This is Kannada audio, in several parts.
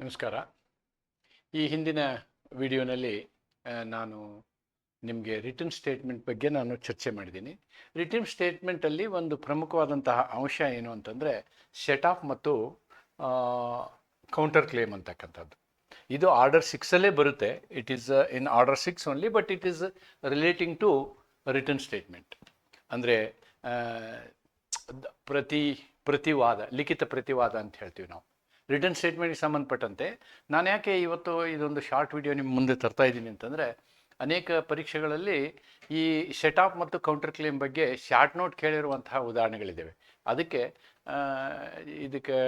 ನಮಸ್ಕಾರ. ಈ ಹಿಂದಿನ ವಿಡಿಯೋನಲ್ಲಿ ನಾನು ನಿಮಗೆ ರಿಟರ್ನ್ ಸ್ಟೇಟ್ಮೆಂಟ್ ಬಗ್ಗೆ ನಾನು ಚರ್ಚೆ ಮಾಡಿದ್ದೀನಿ. ರಿಟರ್ನ್ ಸ್ಟೇಟ್ಮೆಂಟಲ್ಲಿ ಒಂದು ಪ್ರಮುಖವಾದಂತಹ ಅಂಶ ಏನು ಅಂತಂದರೆ ಸೆಟ್ ಆಫ್ ಮತ್ತು ಕೌಂಟರ್ ಕ್ಲೇಮ್ ಅಂತಕ್ಕಂಥದ್ದು. ಇದು ಆರ್ಡರ್ ಸಿಕ್ಸಲ್ಲೇ ಬರುತ್ತೆ. It is in order six only but it is relating to return statement ಅಂದರೆ ಪ್ರತಿ, ಪ್ರತಿವಾದ, ಲಿಖಿತ ಪ್ರತಿವಾದ ಅಂತ ಹೇಳ್ತೀವಿ ನಾವು. ರಿಟರ್ನ್ ಸ್ಟೇಟ್ಮೆಂಟ್ಗೆ ಸಂಬಂಧಪಟ್ಟಂತೆ ನಾನು ಯಾಕೆ ಇವತ್ತು ಇದೊಂದು ಶಾರ್ಟ್ ವಿಡಿಯೋ ನಿಮ್ಮ ಮುಂದೆ ತರ್ತಾ ಇದ್ದೀನಿ ಅಂತಂದರೆ, ಅನೇಕ ಪರೀಕ್ಷೆಗಳಲ್ಲಿ ಈ ಸೆಟ್ ಆಫ್ ಮತ್ತು ಕೌಂಟರ್ ಕ್ಲೇಮ್ ಬಗ್ಗೆ ಶಾರ್ಟ್ ನೋಟ್ ಕೇಳಿರುವಂತಹ ಉದಾಹರಣೆಗಳಿದ್ದಾವೆ ಅದಕ್ಕೆ ಇದಕ್ಕೆ,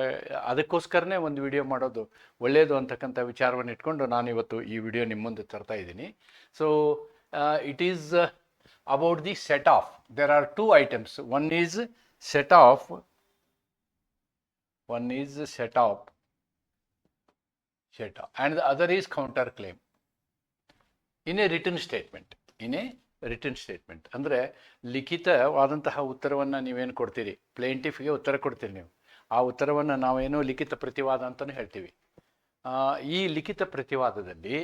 ಅದಕ್ಕೋಸ್ಕರನೇ ಒಂದು ವಿಡಿಯೋ ಮಾಡೋದು ಒಳ್ಳೆಯದು ಅಂತಕ್ಕಂಥ ವಿಚಾರವನ್ನು ಇಟ್ಕೊಂಡು ನಾನು ಇವತ್ತು ಈ ವಿಡಿಯೋ ನಿಮ್ಮ ಮುಂದೆ ತರ್ತಾ ಇದ್ದೀನಿ. So it is about the set off there are two items one is set off one is set off. Off and the other is claim in a written statement, in a return statement ಅಂದರೆ ಲಿಖಿತವಾದಂತಹ ಉತ್ತರವನ್ನು ನೀವೇನು ಕೊಡ್ತೀರಿ? ಪ್ಲೇಂಟಿಫ್ಗೆ ಉತ್ತರ ಕೊಡ್ತೀರಿ ನೀವು. ಆ ಉತ್ತರವನ್ನು ನಾವೇನೋ ಲಿಖಿತ ಪ್ರತಿವಾದ ಅಂತಲೂ ಹೇಳ್ತೀವಿ. ಈ ಲಿಖಿತ ಪ್ರತಿವಾದದಲ್ಲಿ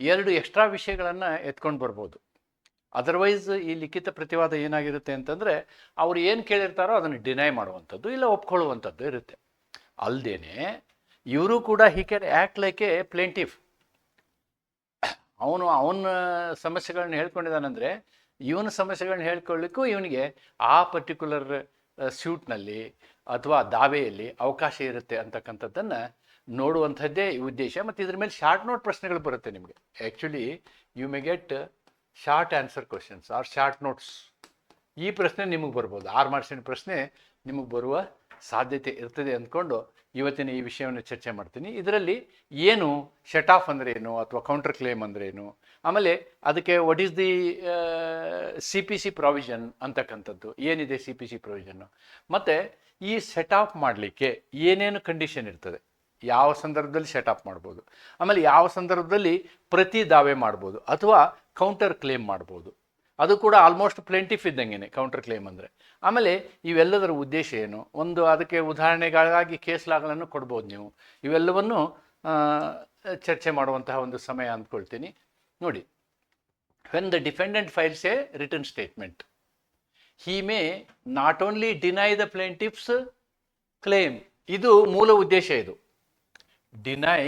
ಎರಡು ಎಕ್ಸ್ಟ್ರಾ ವಿಷಯಗಳನ್ನು ಎತ್ಕೊಂಡು ಬರ್ಬೋದು. ಅದರ್ವೈಸ್ ಈ ಲಿಖಿತ ಪ್ರತಿವಾದ ಏನಾಗಿರುತ್ತೆ ಅಂತಂದರೆ ಅವ್ರು ಏನು ಕೇಳಿರ್ತಾರೋ ಅದನ್ನು ಡಿನೈ ಮಾಡುವಂಥದ್ದು ಇಲ್ಲ ಒಪ್ಕೊಳ್ಳುವಂಥದ್ದು ಇರುತ್ತೆ. ಅಲ್ಲದೇನೆ ಇವರು ಕೂಡ he can act like a plaintiff ಅವನು ಅವನ ಸಮಸ್ಯೆಗಳನ್ನ ಹೇಳ್ಕೊಂಡಿದ್ದಾನಂದರೆ ಇವನ ಸಮಸ್ಯೆಗಳನ್ನ ಹೇಳ್ಕೊಳ್ಳಿಕ್ಕೂ ಇವನಿಗೆ ಆ ಪರ್ಟಿಕ್ಯುಲರ್ ಸ್ಯೂಟ್ನಲ್ಲಿ ಅಥವಾ ದಾವೆಯಲ್ಲಿ ಅವಕಾಶ ಇರುತ್ತೆ ಅಂತಕ್ಕಂಥದ್ದನ್ನು ನೋಡುವಂಥದ್ದೇ ಉದ್ದೇಶ. ಮತ್ತು ಇದ್ರ ಮೇಲೆ ಶಾರ್ಟ್ ನೋಟ್ ಪ್ರಶ್ನೆಗಳು ಬರುತ್ತೆ ನಿಮಗೆ. Actually you may get short answer questions or short notes ಈ ಪ್ರಶ್ನೆ ನಿಮಗೆ ಬರ್ಬೋದು. ಆರು ಮಾರ್ಕ್ಸಿನ ಪ್ರಶ್ನೆ ನಿಮಗೆ ಬರುವ ಸಾಧ್ಯತೆ ಇರ್ತದೆ ಅಂದ್ಕೊಂಡು ಇವತ್ತಿನ ಈ ವಿಷಯವನ್ನು ಚರ್ಚೆ ಮಾಡ್ತೀನಿ. ಇದರಲ್ಲಿ ಏನು ಶಟ್ ಆಫ್ ಅಂದರೆ ಏನು ಅಥವಾ ಕೌಂಟರ್ ಕ್ಲೇಮ್ ಅಂದರೆ ಏನು? ಆಮೇಲೆ ಅದಕ್ಕೆ what is the C P C provision ಅಂತಕ್ಕಂಥದ್ದು. ಏನಿದೆ ಸಿ ಪಿ ಸಿ ಪ್ರಾವಿಷನ್ನು ಮತ್ತು ಈ ಸೆಟ್ ಆಫ್ ಮಾಡಲಿಕ್ಕೆ ಏನೇನು ಕಂಡೀಷನ್ ಇರ್ತದೆ? ಯಾವ ಸಂದರ್ಭದಲ್ಲಿ ಸೆಟ್ ಆಫ್ ಮಾಡ್ಬೋದು? ಆಮೇಲೆ ಯಾವ ಸಂದರ್ಭದಲ್ಲಿ ಪ್ರತಿ ದಾವೆ ಮಾಡ್ಬೋದು? ಅಥವಾ ಕೌಂಟರ್ ಕ್ಲೇಮ್ ಮಾಡ್ಬೋದು? ಅದು ಕೂಡ ಆಲ್ಮೋಸ್ಟ್ ಪ್ಲೆಂಟಿಫ್ ಇದ್ದಂಗೆ ಕೌಂಟರ್ ಕ್ಲೇಮ್ ಅಂದರೆ. ಆಮೇಲೆ ಇವೆಲ್ಲದರ ಉದ್ದೇಶ ಏನು? ಒಂದು ಅದಕ್ಕೆ ಉದಾಹರಣೆಗಳಾಗಿ ಕೇಸ್ ಲಾಗಳನ್ನು ಕೊಡ್ಬೋದು ನೀವು. ಇವೆಲ್ಲವನ್ನು ಚರ್ಚೆ ಮಾಡುವಂತಹ ಒಂದು ಸಮಯ ಅಂದ್ಕೊಳ್ತೀನಿ. ನೋಡಿ when the defendant files a return statement he may not only deny the plaintiff's claim ಇದು ಮೂಲ ಉದ್ದೇಶ ಇದು. ಡಿನೈ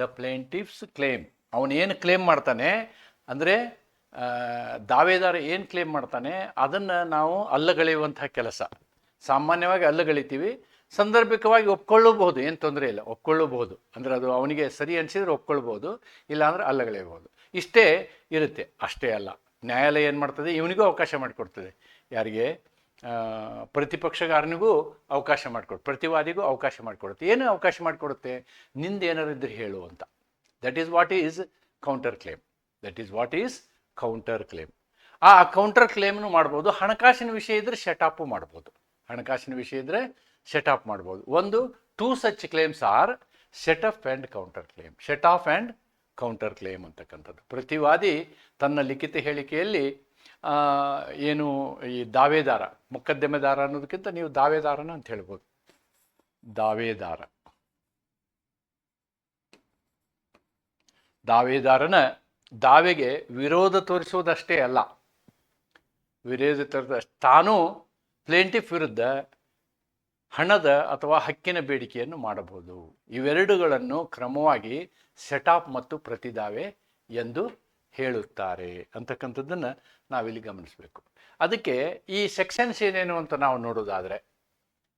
ದ ಪ್ಲೇಂಟಿಫ್ಸ್ ಕ್ಲೇಮ್ ಅವನು ಏನು ಕ್ಲೇಮ್ ಮಾಡ್ತಾನೆ? ಅಂದರೆ ದಾವೇದಾರ ಏನು ಕ್ಲೇಮ್ ಮಾಡ್ತಾನೆ, ಅದನ್ನು ನಾವು ಅಲ್ಲಗಳೆಯುವಂಥ ಕೆಲಸ. ಸಾಮಾನ್ಯವಾಗಿ ಅಲ್ಲಗಳಿತೀವಿ ಸಂದರ್ಭಿಕವಾಗಿ ಒಪ್ಕೊಳ್ಳಬಹುದು, ಏನು ತೊಂದರೆ ಇಲ್ಲ, ಒಪ್ಕೊಳ್ಳಬಹುದು. ಅಂದರೆ ಅದು ಅವನಿಗೆ ಸರಿ ಅನಿಸಿದ್ರೆ ಒಪ್ಕೊಳ್ಬೋದು ಇಲ್ಲಾಂದ್ರೆ ಅಲ್ಲಗಳೆಯಬಹುದು ಇಷ್ಟೇ ಇರುತ್ತೆ, ಅಷ್ಟೇ ಅಲ್ಲ. ನ್ಯಾಯಾಲಯ ಏನು ಮಾಡ್ತದೆ, ಇವನಿಗೂ ಅವಕಾಶ ಮಾಡಿಕೊಡ್ತದೆ. ಯಾರಿಗೆ? ಪ್ರತಿಪಕ್ಷಗಾರನಿಗೂ ಅವಕಾಶ ಮಾಡಿಕೊಡು, ಪ್ರತಿವಾದಿಗೂ ಅವಕಾಶ ಮಾಡಿಕೊಡುತ್ತೆ. ಏನು ಅವಕಾಶ ಮಾಡಿಕೊಡುತ್ತೆ? ನಿಂದೇನಾರಿದ್ರೆ ಹೇಳು ಅಂತ. That is what is counter claim that is what is counter claim ಆ ಕೌಂಟರ್ ಕ್ಲೇಮ್ನು ಮಾಡ್ಬೋದು. ಹಣಕಾಸಿನ ವಿಷಯ ಇದ್ದರೆ ಅಪ್ ಮಾಡ್ಬೋದು. ಹಣಕಾಸಿನ ವಿಷಯ ಇದ್ದರೆ ಅಪ್ ಮಾಡ್ಬೋದು. ಒಂದು two such claims are set up and counter claim set off and counter claim ಅಂತಕ್ಕಂಥದ್ದು. ಪ್ರತಿವಾದಿ ತನ್ನ ಲಿಖಿತ ಹೇಳಿಕೆಯಲ್ಲಿ ಏನು ಈ ದಾವೇದಾರ, ಮೊಕದ್ದಮೆದಾರ ಅನ್ನೋದಕ್ಕಿಂತ ನೀವು ದಾವೇದಾರನ ಅಂತ ಹೇಳ್ಬೋದು. ದಾವೇದಾರ. ದಾವೇದಾರನ ದಾವೆಗೆ ವಿರೋಧ ತೋರಿಸುವುದಷ್ಟೇ ಅಲ್ಲ. ವಿರೋಧ ತೋರಿಸ ತಾನು ಪ್ಲೇಂಟಿಫ್ ವಿರುದ್ಧ ಹಣದ ಅಥವಾ ಹಕ್ಕಿನ ಬೇಡಿಕೆಯನ್ನು ಮಾಡಬಹುದು. ಇವೆರಡುಗಳನ್ನು ಕ್ರಮವಾಗಿ ಸೆಟಾಪ್ ಮತ್ತು ಪ್ರತಿದಾವೆ ಎಂದು ಹೇಳುತ್ತಾರೆ. ಅಂತಕ್ಕಂಥದ್ದನ್ನು ನಾವಿಲ್ಲಿ ಗಮನಿಸಬೇಕು. ಅದಕ್ಕೆ ಈ ಸೆಕ್ಷನ್ಸ್ ಏನೇನು ಅಂತ ನಾವು ನೋಡೋದಾದರೆ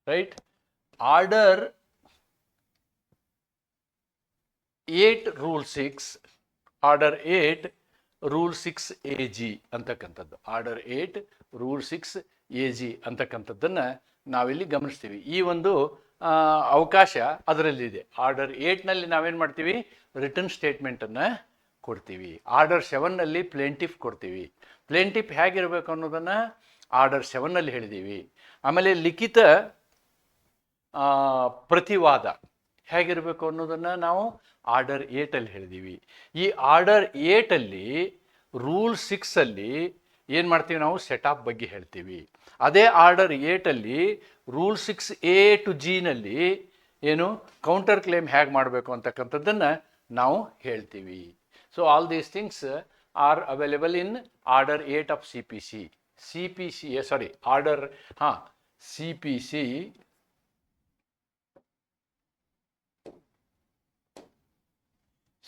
right order eight rule six order eight rule six A G ಅಂತಕ್ಕಂಥದ್ದು. Order eight rule six A G ಅಂತಕ್ಕಂಥದ್ದನ್ನು ನಾವಿಲ್ಲಿ ಗಮನಿಸ್ತೀವಿ. ಈ ಒಂದು ಅವಕಾಶ ಅದರಲ್ಲಿದೆ ಆರ್ಡರ್ ಏಟ್ನಲ್ಲಿ ನಾವೇನು ಮಾಡ್ತೀವಿ? ರಿಟರ್ನ್ ಸ್ಟೇಟ್ಮೆಂಟನ್ನು ಕೊಡ್ತೀವಿ. ಆರ್ಡರ್ ಸೆವೆನ್ನಲ್ಲಿ ಪ್ಲೇಂಟಿಫ್ ಕೊಡ್ತೀವಿ. ಪ್ಲೇಂಟಿಫ್ ಹೇಗಿರಬೇಕು ಅನ್ನೋದನ್ನು ಆರ್ಡರ್ ಸೆವೆನ್ನಲ್ಲಿ ಹೇಳಿದ್ದೀವಿ ಆಮೇಲೆ ಲಿಖಿತ ಪ್ರತಿವಾದ ಹೇಗಿರಬೇಕು ಅನ್ನೋದನ್ನು ನಾವು ಆರ್ಡರ್ ಏಟಲ್ಲಿ ಹೇಳಿದ್ದೀವಿ ಈ ಆರ್ಡರ್ ಏಟಲ್ಲಿ ರೂಲ್ ಸಿಕ್ಸಲ್ಲಿ ಏನು ಮಾಡ್ತೀವಿ ನಾವು? ಸೆಟಪ್ ಬಗ್ಗೆ ಹೇಳ್ತೀವಿ. ಅದೇ ಆರ್ಡರ್ ಏಟಲ್ಲಿ ರೂಲ್ ಸಿಕ್ಸ್ ಎ ಟು ಜಿನಲ್ಲಿ ಏನು? ಕೌಂಟರ್ ಕ್ಲೇಮ್ ಹೇಗೆ ಮಾಡಬೇಕು ಅಂತಕ್ಕಂಥದ್ದನ್ನು ನಾವು ಹೇಳ್ತೀವಿ. So all these things are available in order eight of C P C C P C sorry order ಹಾಂ C P C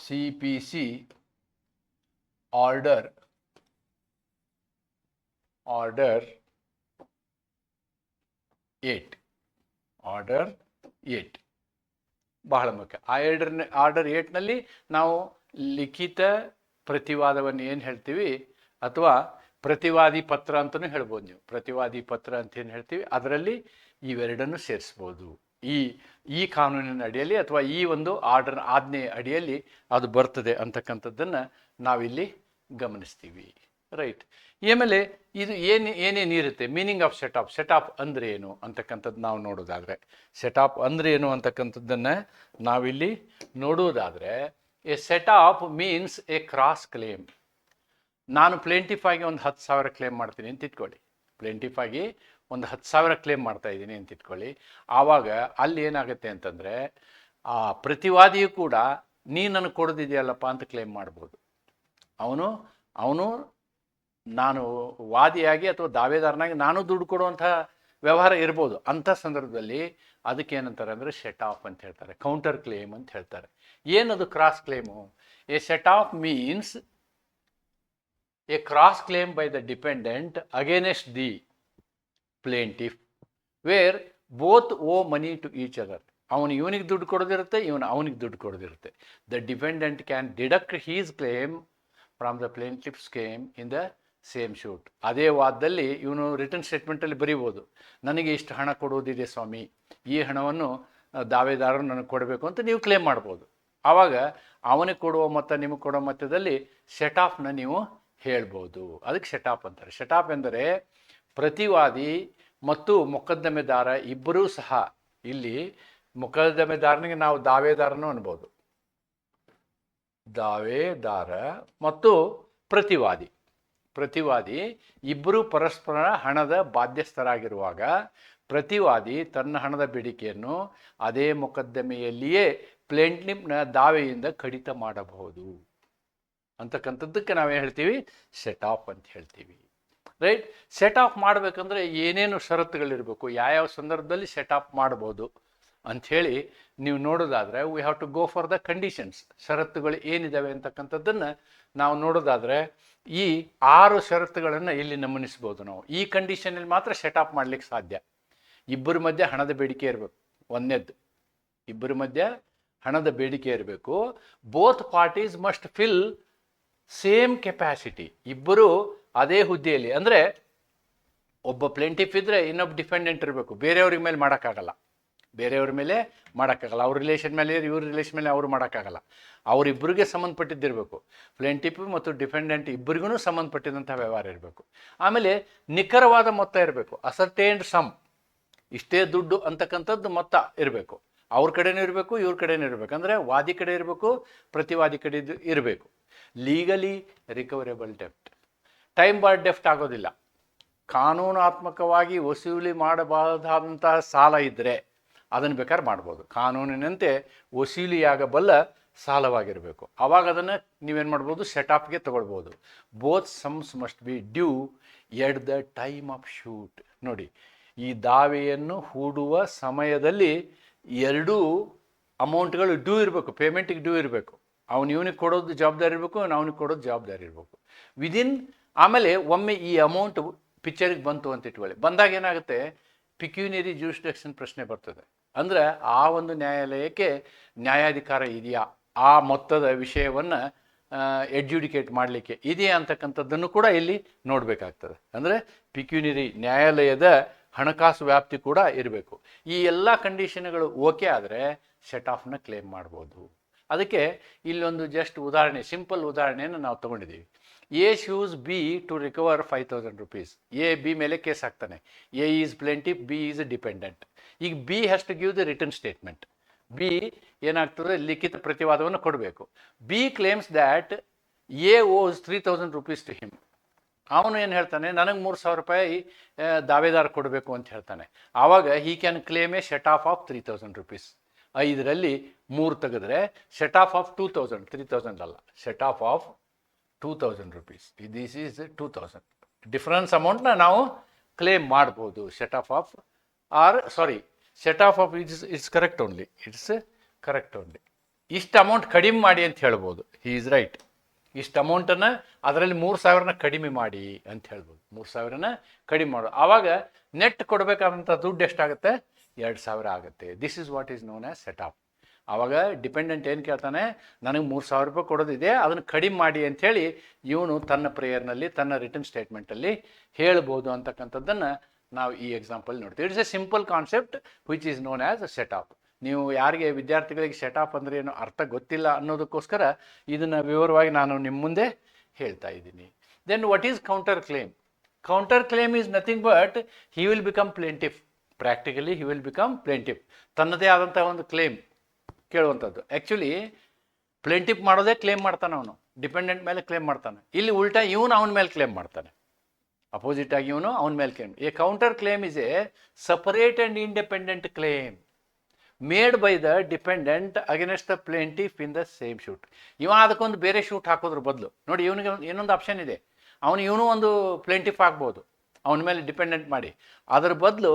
C order order order order eight order eight ಬಹಳ ಮುಖ್ಯ. ಆ ಆರ್ಡರ್ ಆರ್ಡರ್ ಏಟ್ನಲ್ಲಿ ನಾವು ಲಿಖಿತ ಪ್ರತಿವಾದವನ್ನು ಏನು ಹೇಳ್ತೀವಿ? ಅಥವಾ ಪ್ರತಿವಾದಿ ಪತ್ರ ಅಂತಲೂ ಹೇಳ್ಬೋದು ನೀವು. ಪ್ರತಿವಾದಿ ಪತ್ರ ಅಂತ ಏನು ಹೇಳ್ತೀವಿ? ಅದರಲ್ಲಿ ಇವೆರಡನ್ನು ಸೇರಿಸ್ಬೋದು. ಈ ಈ ಕಾನೂನಿನ ಅಡಿಯಲ್ಲಿ ಅಥವಾ ಈ ಒಂದು ಆರ್ಡರ್ ಆಜ್ಞೆ ಅಡಿಯಲ್ಲಿ ಅದು ಬರ್ತದೆ ಅಂತಕ್ಕಂಥದ್ದನ್ನು ನಾವಿಲ್ಲಿ ಗಮನಿಸ್ತೀವಿ. ರೈಟ್. ಆಮೇಲೆ ಇದು ಏನು ಏನೇನಿರುತ್ತೆ meaning of set off. Set off ಅಂದರೆ ಏನು ಅಂತಕ್ಕಂಥದ್ದು ನಾವು ನೋಡೋದಾದರೆ. ಆಫ್ ಅಂದರೆ ಏನು ಅಂತಕ್ಕಂಥದ್ದನ್ನು ನಾವಿಲ್ಲಿ ನೋಡುವುದಾದರೆ a set off means a cross claim. ನಾನು ಪ್ಲೇಂಟಿಫ್ ಆಗಿ ಒಂದು ಹತ್ತು ಸಾವಿರ ಕ್ಲೇಮ್ ಮಾಡ್ತೀನಿ ಅಂತ ಇಟ್ಕೊಳ್ಳಿ. ಪ್ಲೇಂಟಿಫ್ ಆಗಿ ಒಂದು ಹತ್ತು ಸಾವಿರ ಕ್ಲೇಮ್ ಮಾಡ್ತಾ ಇದ್ದೀನಿ ಅಂತ ಇಟ್ಕೊಳ್ಳಿ. ಆವಾಗ ಅಲ್ಲಿ ಏನಾಗುತ್ತೆ ಅಂತಂದರೆ, ಆ ಪ್ರತಿವಾದಿಯು ಕೂಡ, ನೀ ನನಗೆ ಕೊಡೋದಿದೆಯಲ್ಲಪ್ಪ ಅಂತ ಕ್ಲೇಮ್ ಮಾಡ್ಬೋದು. ಅವನು ಅವನು ನಾನು ವಾದಿಯಾಗಿ ಅಥವಾ ದಾವೆದಾರನಾಗಿ ನಾನು ದುಡ್ಡು ಕೊಡುವಂಥ ವ್ಯವಹಾರ ಇರ್ಬೋದು. ಅಂಥ ಸಂದರ್ಭದಲ್ಲಿ ಅದಕ್ಕೆ ಏನಂತಾರೆ ಅಂದರೆ ಸೆಟ್ ಆಫ್ ಅಂತ ಹೇಳ್ತಾರೆ. ಕೌಂಟರ್ ಕ್ಲೇಮ್ ಅಂತ ಹೇಳ್ತಾರೆ. ಏನದು cross claim a set off means a cross claim by the defendant against the plaintiff where both owe money to each other ಅವನು ಇವನಿಗೆ ದುಡ್ಡು ಕೊಡೋದಿರುತ್ತೆ, ಇವನು ಅವನಿಗೆ ದುಡ್ಡು ಕೊಡೋದಿರುತ್ತೆ. The defendant can deduct his claim from the plaintiff's claim in the same suit ಅದೇ ವಾದದಲ್ಲಿ ಇವನು ರಿಟರ್ನ್ ಸ್ಟೇಟ್ಮೆಂಟಲ್ಲಿ ಬರೀಬೋದು. ನನಗೆ ಇಷ್ಟು ಹಣ ಕೊಡುವುದಿದೆ ಸ್ವಾಮಿ, ಈ ಹಣವನ್ನು ದಾವೆದಾರರು ನನಗೆ ಕೊಡಬೇಕು ಅಂತ ನೀವು ಕ್ಲೇಮ್ ಮಾಡ್ಬೋದು. ಆವಾಗ ಅವನಿಗೆ ಕೊಡುವ ಮೊತ್ತ ನಿಮಗೆ ಕೊಡೋ ಮೊತ್ತದಲ್ಲಿ ಸೆಟ್ ಆಫ್ನ ನೀವು ಹೇಳ್ಬೋದು. ಅದಕ್ಕೆ ಸೆಟ್ ಆಫ್ ಅಂತಾರೆ. ಸೆಟ್ ಆಫ್ ಎಂದರೆ ಪ್ರತಿವಾದಿ ಮತ್ತು ಮೊಕದ್ದಮೆದಾರ ಇಬ್ಬರೂ ಸಹ ಇಲ್ಲಿ ಮೊಕದ್ದಮೆದಾರನಿಗೆ ನಾವು ದಾವೇದಾರನು ಅನ್ಬೋದು. ದಾವೇದಾರ ಮತ್ತು ಪ್ರತಿವಾದಿ. ಪ್ರತಿವಾದಿ ಇಬ್ಬರೂ ಪರಸ್ಪರ ಹಣದ ಬಾಧ್ಯಸ್ಥರಾಗಿರುವಾಗ ಪ್ರತಿವಾದಿ ತನ್ನ ಹಣದ ಬೇಡಿಕೆಯನ್ನು ಅದೇ ಮೊಕದ್ದಮೆಯಲ್ಲಿಯೇ ಪ್ಲೇಂಟ್ನಿಮ್ನ ದಾವೆಯಿಂದ ಕಡಿತ ಮಾಡಬಹುದು. ಅಂತಕ್ಕಂಥದ್ದಕ್ಕೆ ನಾವೇನು ಹೇಳ್ತೀವಿ? ಸೆಟ್ ಆಫ್ ಅಂತ ಹೇಳ್ತೀವಿ. ರೈಟ್ ಸೆಟ್ ಆಫ್ ಮಾಡಬೇಕಂದ್ರೆ ಏನೇನು ಷರತ್ತುಗಳಿರಬೇಕು, ಯಾವ್ಯಾವ ಸಂದರ್ಭದಲ್ಲಿ ಸೆಟ್ ಆಫ್ ಮಾಡ್ಬೋದು ಅಂಥೇಳಿ ನೀವು ನೋಡೋದಾದರೆ we have to go for the conditions ಷರತ್ತುಗಳು ಏನಿದ್ದಾವೆ ಅಂತಕ್ಕಂಥದ್ದನ್ನು ನಾವು ನೋಡೋದಾದರೆ ಈ ಆರು ಷರತ್ತುಗಳನ್ನು ಇಲ್ಲಿ ನಮೂನಿಸ್ಬೋದು ನಾವು. ಈ ಕಂಡೀಷನಲ್ಲಿ ಮಾತ್ರ ಸೆಟ್ ಆಫ್ ಮಾಡ್ಲಿಕ್ಕೆ ಸಾಧ್ಯ. ಇಬ್ಬರ ಮಧ್ಯೆ ಹಣದ ಬೇಡಿಕೆ ಇರಬೇಕು. ಒಂದನೇದ್ದು ಇಬ್ಬರ ಮಧ್ಯೆ ಹಣದ ಬೇಡಿಕೆ ಇರಬೇಕು. Both parties must fill same capacity ಇಬ್ಬರು ಅದೇ ಹುದ್ದೆಯಲ್ಲಿ, ಅಂದರೆ ಒಬ್ಬ ಪ್ಲೇಂಟಿಫ್ ಇದ್ದರೆ ಇನ್ನೊಬ್ಬ ಡಿಫೆಂಡೆಂಟ್ ಇರಬೇಕು. ಬೇರೆಯವ್ರಿಗೆ ಮೇಲೆ ಮಾಡೋಕ್ಕಾಗಲ್ಲ. ಬೇರೆಯವ್ರ ಮೇಲೆ ಮಾಡೋಕ್ಕಾಗಲ್ಲ. ಅವ್ರ ರಿಲೇಷನ್ ಮೇಲೆ ಇವ್ರ ರಿಲೇಷನ್ ಮೇಲೆ ಅವರು ಮಾಡೋಕ್ಕಾಗಲ್ಲ. ಅವರಿಬ್ಬರಿಗೆ ಸಂಬಂಧಪಟ್ಟಿದ್ದಿರಬೇಕು. ಪ್ಲೇಂಟಿಫ್ ಮತ್ತು ಡಿಪೆಂಡೆಂಟ್ ಇಬ್ಬರಿಗೂ ಸಂಬಂಧಪಟ್ಟಿದಂಥ ವ್ಯವಹಾರ ಇರಬೇಕು. ಆಮೇಲೆ ನಿಖರವಾದ ಮೊತ್ತ ಇರಬೇಕು. Ascertained sum. ಇಷ್ಟೇ ದುಡ್ಡು ಅಂತಕ್ಕಂಥದ್ದು ಮೊತ್ತ ಇರಬೇಕು. ಅವ್ರ ಕಡೆನೂ ಇರಬೇಕು, ಇವ್ರ ಕಡೆನೂ ಇರಬೇಕು. ಅಂದರೆ ವಾದಿ ಕಡೆ ಇರಬೇಕು, ಪ್ರತಿವಾದಿ ಕಡೆ ಇರಬೇಕು. Legally recoverable deft time bar deft ಆಗೋದಿಲ್ಲ. ಕಾನೂನಾತ್ಮಕವಾಗಿ ವಸೂಲಿ ಮಾಡಬಾರದಾದಂತಹ ಸಾಲ ಇದ್ದರೆ ಅದನ್ನು ಬೇಕಾದ್ರೆ ಮಾಡ್ಬೋದು. ಕಾನೂನಿನಂತೆ ವಸೂಲಿಯಾಗಬಲ್ಲ ಸಾಲವಾಗಿರಬೇಕು. ಆವಾಗ ಅದನ್ನು ನೀವೇನು ಮಾಡ್ಬೋದು? ಸೆಟಪ್ಗೆ ತಗೊಳ್ಬೋದು. Both sums must be due at the time of suit ನೋಡಿ, ಈ ದಾವೆಯನ್ನು ಹೂಡುವ ಸಮಯದಲ್ಲಿ ಎರಡೂ ಅಮೌಂಟ್ಗಳು ಡ್ಯೂ ಇರಬೇಕು. ಪೇಮೆಂಟಿಗೆ ಡ್ಯೂ ಇರಬೇಕು. ಅವನು ಇವನಿಗೆ ಕೊಡೋದು ಜವಾಬ್ದಾರಿ ಇರಬೇಕು ಅವನಿಗೆ ಕೊಡೋದು ಜವಾಬ್ದಾರಿ ಇರಬೇಕು. ವಿದಿನ್ ಆಮೇಲೆ ಒಮ್ಮೆ ಈ ಅಮೌಂಟ್ ಪಿಕ್ಚರಿಗೆ ಬಂತು ಅಂತ ಇಟ್ಕೊಳ್ಳಿ. ಬಂದಾಗ ಏನಾಗುತ್ತೆ? ಪಿಕ್ಯೂನರಿ ಜ್ಯೂರಿಸ್ಡಿಕ್ಷನ್ ಪ್ರಶ್ನೆ ಬರ್ತದೆ. ಅಂದರೆ ಆ ಒಂದು ನ್ಯಾಯಾಲಯಕ್ಕೆ ನ್ಯಾಯಾಧಿಕಾರ ಇದೆಯಾ? ಆ ಮೊತ್ತದ ವಿಷಯವನ್ನು ಎಡ್ಜುಡಿಕೇಟ್ ಮಾಡಲಿಕ್ಕೆ ಇದೆಯಾ ಅಂತಕ್ಕಂಥದ್ದನ್ನು ಕೂಡ ಇಲ್ಲಿ ನೋಡಬೇಕಾಗ್ತದೆ. ಅಂದರೆ ಪಿಕ್ಯೂನರಿ ನ್ಯಾಯಾಲಯದ ಹಣಕಾಸು ವ್ಯಾಪ್ತಿ ಕೂಡ ಇರಬೇಕು. ಈ ಎಲ್ಲ ಕಂಡೀಷನ್ಗಳು ಓಕೆ ಆದರೆ ಸೆಟ್ ಆಫ್ನ ಕ್ಲೇಮ್ ಮಾಡ್ಬೋದು. ಅದಕ್ಕೆ ಇಲ್ಲೊಂದು ಜಸ್ಟ್ ಉದಾಹರಣೆ ಸಿಂಪಲ್ ಉದಾಹರಣೆಯನ್ನು ನಾವು ತೊಗೊಂಡಿದ್ದೀವಿ. A sues B to recover five thousand rupees A B ಮೇಲೆ ಕೇಸ್ ಹಾಕ್ತಾನೆ A is plaintiff B is defendant ಈಗ B has to give the return statement B ಏನಾಗ್ತದೆ? ಲಿಖಿತ ಪ್ರತಿವಾದವನ್ನು ಕೊಡಬೇಕು. B claims that A owes three thousand rupees to him ಅವನು ಏನು ಹೇಳ್ತಾನೆ? ನನಗೆ ಮೂರು ಸಾವಿರ ರೂಪಾಯಿ ದಾವೇದಾರ ಕೊಡಬೇಕು ಅಂತ ಹೇಳ್ತಾನೆ. ಆವಾಗ he can claim a set off of three thousand rupees ಐದರಲ್ಲಿ ಮೂರು ತೆಗೆದ್ರೆ set off of two thousand three thousand ಅಲ್ಲ. Set off of two thousand rupees this is two thousand difference ಅಮೌಂಟ್ನ ನಾವು ಕ್ಲೇಮ್ ಮಾಡ್ಬೋದು. Set off of or sorry set off of it's it's correct only it's correct only ಇಷ್ಟು ಅಮೌಂಟ್ ಕಡಿಮೆ ಮಾಡಿ ಅಂತ ಹೇಳ್ಬೋದು. ಹಿ ಈಸ್ ರೈಟ್ ಇಷ್ಟು ಅಮೌಂಟನ್ನು ಅದರಲ್ಲಿ ಮೂರು ಸಾವಿರನ ಕಡಿಮೆ ಮಾಡಿ ಅಂತ ಹೇಳ್ಬೋದು. ಮೂರು ಸಾವಿರನ ಕಡಿಮೆ ಮಾಡು. ಆವಾಗ ನೆಟ್ ಕೊಡಬೇಕಾದಂಥ ದುಡ್ಡು ಎಷ್ಟಾಗುತ್ತೆ? ಎರಡು ಸಾವಿರ ಆಗುತ್ತೆ. This is what is known as set off ಆವಾಗ ಡಿಪೆಂಡೆಂಟ್ ಏನು ಕೇಳ್ತಾನೆ, ನನಗೆ ಮೂರು ಸಾವಿರ ರೂಪಾಯಿ ಕೊಡೋದಿದೆ, ಅದನ್ನು ಕಡಿಮೆ ಮಾಡಿ ಅಂಥೇಳಿ ಇವನು ತನ್ನ ಪ್ರೇಯರ್ನಲ್ಲಿ ತನ್ನ ರಿಟರ್ನ್ ಸ್ಟೇಟ್ಮೆಂಟಲ್ಲಿ ಹೇಳ್ಬೋದು ಅಂತಕ್ಕಂಥದ್ದನ್ನು ನಾವು ಈ ಎಕ್ಸಾಂಪಲ್ ನೋಡ್ತೀವಿ. It's a simple concept which is known as a set ನೀವು ಯಾರಿಗೆ, ವಿದ್ಯಾರ್ಥಿಗಳಿಗೆ ಸೆಟ್ ಆಫ್ ಅಂದರೆ ಏನು ಅರ್ಥ ಗೊತ್ತಿಲ್ಲ ಅನ್ನೋದಕ್ಕೋಸ್ಕರ ಇದನ್ನು ವಿವರವಾಗಿ ನಾನು ನಿಮ್ಮ ಮುಂದೆ ಹೇಳ್ತಾ ಇದ್ದೀನಿ. Then what is counter claim counter claim is nothing but he will become plaintiff practically he will become plaintiff ತನ್ನದೇ ಆದಂಥ ಒಂದು ಕ್ಲೇಮ್ ಕೇಳುವಂಥದ್ದು. ಆ್ಯಕ್ಚುಲಿ ಪ್ಲೇಂಟಿಪ್ ಮಾಡೋದೇ ಕ್ಲೇಮ್ ಮಾಡ್ತಾನೆ ಅವನು. ಡಿಪೆಂಡೆಂಟ್ ಮೇಲೆ ಕ್ಲೇಮ್ ಮಾಡ್ತಾನೆ. ಇಲ್ಲಿ ಉಲ್ಟಾ ಇವನು ಅವನ ಮೇಲೆ ಕ್ಲೇಮ್ ಮಾಡ್ತಾನೆ. ಅಪೋಸಿಟ್ ಆಗಿ ಇವನು ಅವನ ಮೇಲೆ claim a counter claim is a separate and independent claim made by the defendant against the plaintiff in the same suit ಇವ ಅದಕ್ಕೊಂದು ಬೇರೆ ಶೂಟ್ ಹಾಕೋದ್ರ ಬದಲು. ನೋಡಿ, ಇವನಿಗೆ ಇನ್ನೊಂದು ಆಪ್ಷನ್ ಇದೆ. ಅವನು ಇವನು ಒಂದು ಪ್ಲೇಂಟಿಫ್ ಆಗ್ಬೋದು. ಅವನ ಮೇಲೆ ಡಿಪೆಂಡೆಂಟ್ ಮಾಡಿ. ಅದರ ಬದಲು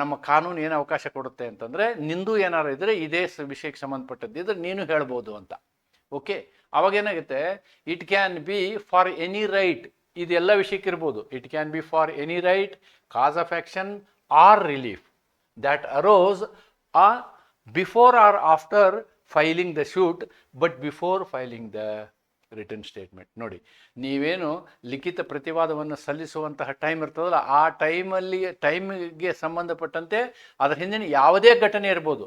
ನಮ್ಮ ಕಾನೂನು ಏನು ಅವಕಾಶ ಕೊಡುತ್ತೆ ಅಂತಂದರೆ, ನಿಂದು ಏನಾರು ಇದ್ದರೆ ಇದೇ ವಿಷಯಕ್ಕೆ ಸಂಬಂಧಪಟ್ಟದ್ದಿದ್ರೆ ನೀನು ಹೇಳ್ಬೋದು ಅಂತ. ಓಕೆ? ಅವಾಗ ಏನಾಗುತ್ತೆ? It can be for any right ಇದೆಲ್ಲ ವಿಷಯಕ್ಕೆ ಇರ್ಬೋದು. It can be for any right cause of action or relief that arose ಆ before or after filing the suit but before filing the written statement ನೋಡಿ, ನೀವೇನು ಲಿಖಿತ ಪ್ರತಿವಾದವನ್ನು ಸಲ್ಲಿಸುವಂತಹ ಟೈಮ್ ಇರ್ತದಲ್ಲ, ಆ ಟೈಮಲ್ಲಿ ಟೈಮಿಗೆ ಸಂಬಂಧಪಟ್ಟಂತೆ ಅದರ ಹಿಂದಿನ ಯಾವುದೇ ಘಟನೆ ಇರ್ಬೋದು.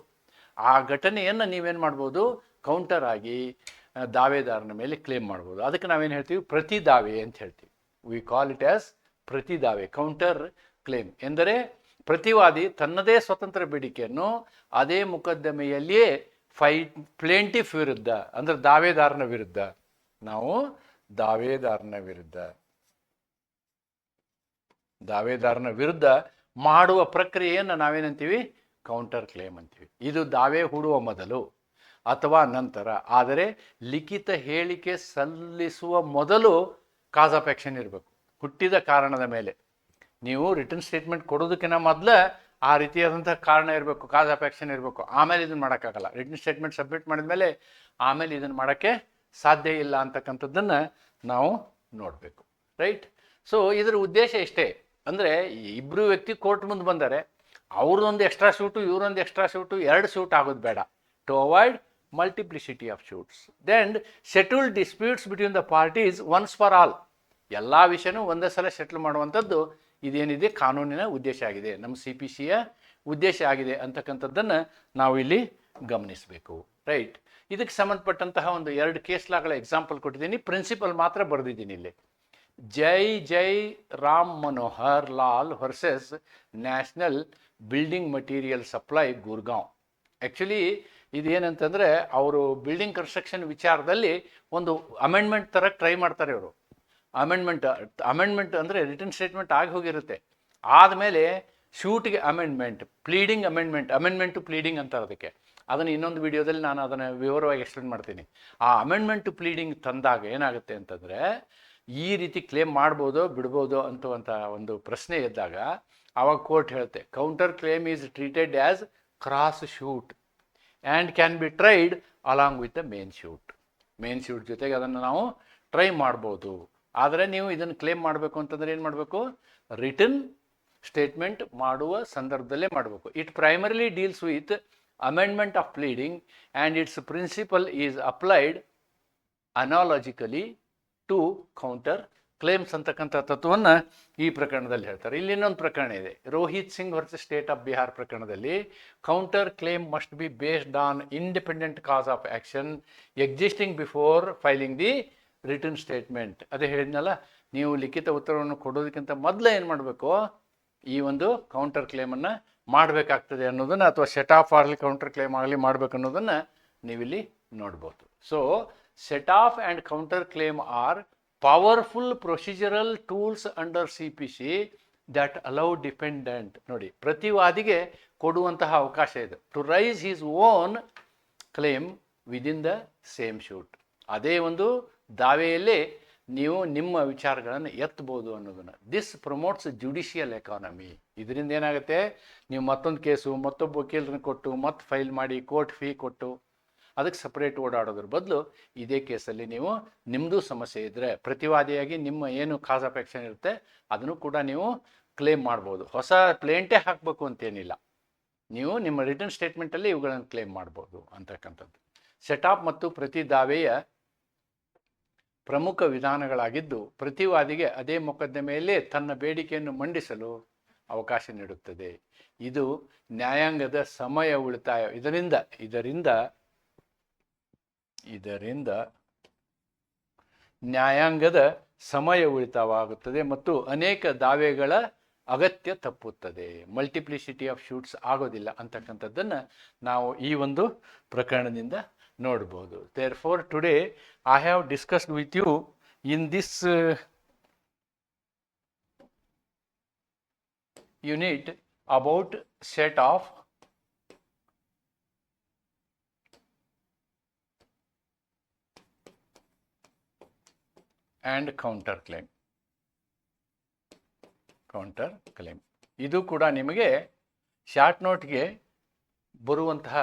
ಆ ಘಟನೆಯನ್ನು ನೀವೇನು ಮಾಡ್ಬೋದು? ಕೌಂಟರ್ ಆಗಿ ದಾವೆದಾರನ ಮೇಲೆ ಕ್ಲೇಮ್ ಮಾಡ್ಬೋದು. ಅದಕ್ಕೆ ನಾವೇನು ಹೇಳ್ತೀವಿ? ಪ್ರತಿ ದಾವೆ ಅಂತ ಹೇಳ್ತೀವಿ. ವಿ ಕಾಲ್ ಇಟ್ ಆಸ್ ಪ್ರತಿ ದಾವೆ ಕೌಂಟರ್ ಕ್ಲೇಮ್ ಎಂದರೆ ಪ್ರತಿವಾದಿ ತನ್ನದೇ ಸ್ವತಂತ್ರ ಬೇಡಿಕೆಯನ್ನು ಅದೇ ಮೊಕದ್ದಮೆಯಲ್ಲಿಯೇ ಫೈ ಪ್ಲೇಂಟಿಫ್ ವಿರುದ್ಧ, ಅಂದರೆ ದಾವೆದಾರನ ವಿರುದ್ಧ ನಾವು ದಾವೇದಾರನ ವಿರುದ್ಧ. ದಾವೇದಾರನ ವಿರುದ್ಧ ಮಾಡುವ ಪ್ರಕ್ರಿಯೆಯನ್ನು ನಾವೇನಂತೀವಿ? ಕೌಂಟರ್ ಕ್ಲೇಮ್ ಅಂತೀವಿ. ಇದು ದಾವೆ ಹೂಡುವ ಮೊದಲು ಅಥವಾ ನಂತರ. ಆದರೆ ಲಿಖಿತ ಹೇಳಿಕೆ ಸಲ್ಲಿಸುವ ಮೊದಲು ಕಾಸ್ ಆಫ್ ಆ್ಯಕ್ಷನ್ ಇರಬೇಕು. ಹುಟ್ಟಿದ ಕಾರಣದ ಮೇಲೆ. ನೀವು ರಿಟರ್ನ್ ಸ್ಟೇಟ್ಮೆಂಟ್ ಕೊಡೋದಕ್ಕಿಂತ ಮೊದಲೇ ಆ ರೀತಿಯಾದಂಥ ಕಾರಣ ಇರಬೇಕು ಕಾಸ್ ಆಫ್ ಆ್ಯಕ್ಷನ್ ಇರಬೇಕು. ಆಮೇಲೆ ಇದನ್ನು ಮಾಡೋಕ್ಕಾಗಲ್ಲ. ರಿಟರ್ನ್ ಸ್ಟೇಟ್ಮೆಂಟ್ ಸಬ್ಮಿಟ್ ಮಾಡಿದ ಮೇಲೆ ಆಮೇಲೆ ಇದನ್ನು ಮಾಡೋಕ್ಕೆ ಸಾಧ್ಯ ಇಲ್ಲ ಅಂತಕ್ಕಂಥದ್ದನ್ನು ನಾವು ನೋಡಬೇಕು ರೈಟ್ ಸೊ ಇದರ ಉದ್ದೇಶ ಇಷ್ಟೇ ಅಂದರೆ ಇಬ್ಬರು ವ್ಯಕ್ತಿ ಕೋರ್ಟ್ ಮುಂದೆ ಬಂದರೆ ಅವ್ರದ್ದೊಂದು ಎಕ್ಸ್ಟ್ರಾ ಶೂಟು ಇವ್ರೊಂದು ಎಕ್ಸ್ಟ್ರಾ ಶೂಟು ಎರಡು ಶೂಟ್ ಆಗೋದು ಬೇಡ. To avoid multiplicity of suits then settled disputes between the parties once for all ಎಲ್ಲ ವಿಷಯನೂ ಒಂದೇ ಸಲ ಸೆಟ್ಲ್ ಮಾಡುವಂಥದ್ದು ಇದೇನಿದೆ? ಕಾನೂನಿನ ಉದ್ದೇಶ ಆಗಿದೆ. ನಮ್ಮ ಸಿ ಪಿ ಸಿಯ ಉದ್ದೇಶ ಆಗಿದೆ ಅಂತಕ್ಕಂಥದ್ದನ್ನು ನಾವು ಇಲ್ಲಿ ಗಮನಿಸಬೇಕು. ರೈಟ್ ಇದಕ್ಕೆ ಸಂಬಂಧಪಟ್ಟಂತಹ ಒಂದು ಎರಡು ಕೇಸ್ ಲಾಗಳ ಎಕ್ಸಾಂಪಲ್ ಕೊಟ್ಟಿದ್ದೀನಿ. ಪ್ರಿನ್ಸಿಪಲ್ ಮಾತ್ರ ಬರೆದಿದ್ದೀನಿ ಇಲ್ಲಿ. Jai Jai Ram Manohar Lal versus national building material supply Gurgaon actually ಇದೇನಂತಂದರೆ ಅವರು ಬಿಲ್ಡಿಂಗ್ ಕನ್ಸ್ಟ್ರಕ್ಷನ್ ವಿಚಾರದಲ್ಲಿ ಒಂದು ಅಮೆಂಡ್ಮೆಂಟ್ ಥರ ಟ್ರೈ ಮಾಡ್ತಾರೆ ಇವರು. ಅಮೆಂಡ್ಮೆಂಟ್ ಅಮೆಂಡ್ಮೆಂಟ್ ಅಂದರೆ ರಿಟರ್ನ್ ಸ್ಟೇಟ್ಮೆಂಟ್ ಆಗಿ ಹೋಗಿರುತ್ತೆ. ಆದಮೇಲೆ ಶೂಟ್ಗೆ amendment pleading amendment amendment to pleading ಅಂತಾರೆ ಅದಕ್ಕೆ. ಅದನ್ನು ಇನ್ನೊಂದು ವಿಡಿಯೋದಲ್ಲಿ ನಾನು ಅದನ್ನು ವಿವರವಾಗಿ ಎಕ್ಸ್ಪ್ಲೇನ್ ಮಾಡ್ತೀನಿ. ಆ ಅಮೆಂಡ್ಮೆಂಟ್ ಟು ಪ್ಲೀಡಿಂಗ್ ತಂದಾಗ ಏನಾಗುತ್ತೆ ಅಂತಂದರೆ, ಈ ರೀತಿ ಕ್ಲೇಮ್ ಮಾಡ್ಬೋದು ಬಿಡ್ಬೋದು ಅಂತ ಒಂದು ಪ್ರಶ್ನೆ ಇದ್ದಾಗ ಆವಾಗ ಕೋರ್ಟ್ ಹೇಳುತ್ತೆ counter claim is treated as cross suit and can be tried along with the main suit main suit ಜೊತೆಗೆ ಅದನ್ನು ನಾವು ಟ್ರೈ ಮಾಡ್ಬೋದು. ಆದರೆ ನೀವು ಇದನ್ನು ಕ್ಲೇಮ್ ಮಾಡಬೇಕು ಅಂತಂದ್ರೆ ಏನು ಮಾಡಬೇಕು? ರಿಟರ್ನ್ ಸ್ಟೇಟ್ಮೆಂಟ್ ಮಾಡುವ ಸಂದರ್ಭದಲ್ಲೇ ಮಾಡಬೇಕು. It primarily deals with amendment of pleading and its principle is applied analogically to counter claims ಅಂತಕ್ಕಂಥ ತತ್ವವನ್ನು ಈ ಪ್ರಕರಣದಲ್ಲಿ ಹೇಳ್ತಾರೆ. ಇಲ್ಲಿ ಇನ್ನೊಂದು ಪ್ರಕರಣ ಇದೆ. Rohit Singh versus state of Bihar ಪ್ರಕರಣದಲ್ಲಿ counter claim must be based on independent cause of action existing before filing the written statement ಅದೇ ಹೇಳಿದ್ನಲ್ಲ, ನೀವು ಲಿಖಿತ ಉತ್ತರವನ್ನು ಕೊಡೋದಕ್ಕಿಂತ ಮೊದಲೇ ಏನು ಮಾಡಬೇಕು? ಈ ಒಂದು ಕೌಂಟರ್ ಕ್ಲೇಮನ್ನು ಮಾಡಬೇಕಾಗ್ತದೆ ಅನ್ನೋದನ್ನು ಅಥವಾ ಸೆಟ್ ಆಫ್ ಆಗಲಿ ಕೌಂಟರ್ ಕ್ಲೇಮ್ ಆಗಲಿ ಮಾಡಬೇಕು ಅನ್ನೋದನ್ನು ನೀವಿಲ್ಲಿ ನೋಡ್ಬೋದು. So set off and counter claim are powerful procedural tools under C P C that allow defendant ನೋಡಿ, ಪ್ರತಿವಾದಿಗೆ ಕೊಡುವಂತಹ ಅವಕಾಶ ಇದೆ. To raise his own claim within the same suit ಅದೇ ಒಂದು ದಾವೆಯಲ್ಲೇ ನೀವು ನಿಮ್ಮ ವಿಚಾರಗಳನ್ನು ಎತ್ತಬಹುದು ಅನ್ನೋದನ್ನು. ದಿಸ್ ಪ್ರಮೋಟ್ಸ್ ಜುಡಿಷಿಯಲ್ ಎಕಾನಮಿ ಇದರಿಂದ ಏನಾಗುತ್ತೆ? ನೀವು ಮತ್ತೊಂದು ಕೇಸು, ಮತ್ತೊಬ್ಬ ವಕೀಲರನ್ನ ಕೊಟ್ಟು, ಮತ್ತೆ ಫೈಲ್ ಮಾಡಿ ಕೋರ್ಟ್ ಫೀ ಕೊಟ್ಟು, ಅದಕ್ಕೆ ಸಪ್ರೇಟ್ ಓಡಾಡೋದ್ರ ಬದಲು ಇದೇ ಕೇಸಲ್ಲಿ ನೀವು ನಿಮ್ಮದು ಸಮಸ್ಯೆ ಇದ್ದರೆ ಪ್ರತಿವಾದಿಯಾಗಿ ನಿಮ್ಮ ಏನು ಆಫ್ ಇರುತ್ತೆ, ಅದನ್ನು ಕೂಡ ನೀವು ಕ್ಲೇಮ್ ಮಾಡ್ಬೋದು. ಹೊಸ ಪ್ಲೇಂಟೇ ಹಾಕಬೇಕು ಅಂತೇನಿಲ್ಲ. ನೀವು ನಿಮ್ಮ ರಿಟರ್ನ್ ಸ್ಟೇಟ್ಮೆಂಟಲ್ಲಿ ಇವುಗಳನ್ನು ಕ್ಲೇಮ್ ಮಾಡ್ಬೋದು ಅಂತಕ್ಕಂಥದ್ದು. ಸೆಟಪ್ ಮತ್ತು ಪ್ರತಿ ದಾವೆಯ ಪ್ರಮುಖ ವಿಧಾನಗಳಾಗಿದ್ದು ಪ್ರತಿವಾದಿಗೆ ಅದೇ ಮೊಕದ್ದಮೆಯಲ್ಲೇ ತನ್ನ ಬೇಡಿಕೆಯನ್ನು ಮಂಡಿಸಲು ಅವಕಾಶ ನೀಡುತ್ತದೆ. ಇದು ನ್ಯಾಯಾಂಗದ ಸಮಯ ಉಳಿತಾಯ. ಇದರಿಂದ ಇದರಿಂದ ಇದರಿಂದ ನ್ಯಾಯಾಂಗದ ಸಮಯ ಉಳಿತಾಯವಾಗುತ್ತದೆ ಮತ್ತು ಅನೇಕ ದಾವೆಗಳ ಅಗತ್ಯ ತಪ್ಪುತ್ತದೆ. ಮಲ್ಟಿಪ್ಲಿಸಿಟಿ ಆಫ್ ಶೂಟ್ಸ್ ಆಗೋದಿಲ್ಲ ಅಂತಕ್ಕಂಥದ್ದನ್ನು ನಾವು ಈ ಒಂದು ಪ್ರಕರಣದಿಂದ ನೋಡ್ಬೋದು. Therefore today I have discussed with you in this unit about set off and counter claim counter claim ಇದು ಕೂಡ ನಿಮಗೆ ಶಾರ್ಟ್ ನೋಟ್ಗೆ ಬರುವಂತಹ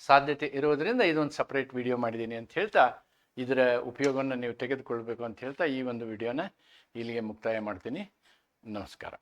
ಸಾಧ್ಯತೆ ಇರೋದರಿಂದ ಇದೊಂದು ಸಪ್ರೇಟ್ ವಿಡಿಯೋ ಮಾಡಿದ್ದೀನಿ ಅಂತ ಹೇಳ್ತಾ ಇದರ ಉಪಯೋಗವನ್ನು ನೀವು ತೆಗೆದುಕೊಳ್ಬೇಕು ಅಂತ ಹೇಳ್ತಾ ಈ ಒಂದು ವಿಡಿಯೋನ ಇಲ್ಲಿಗೆ ಮುಕ್ತಾಯ ಮಾಡ್ತೀನಿ. ನಮಸ್ಕಾರ.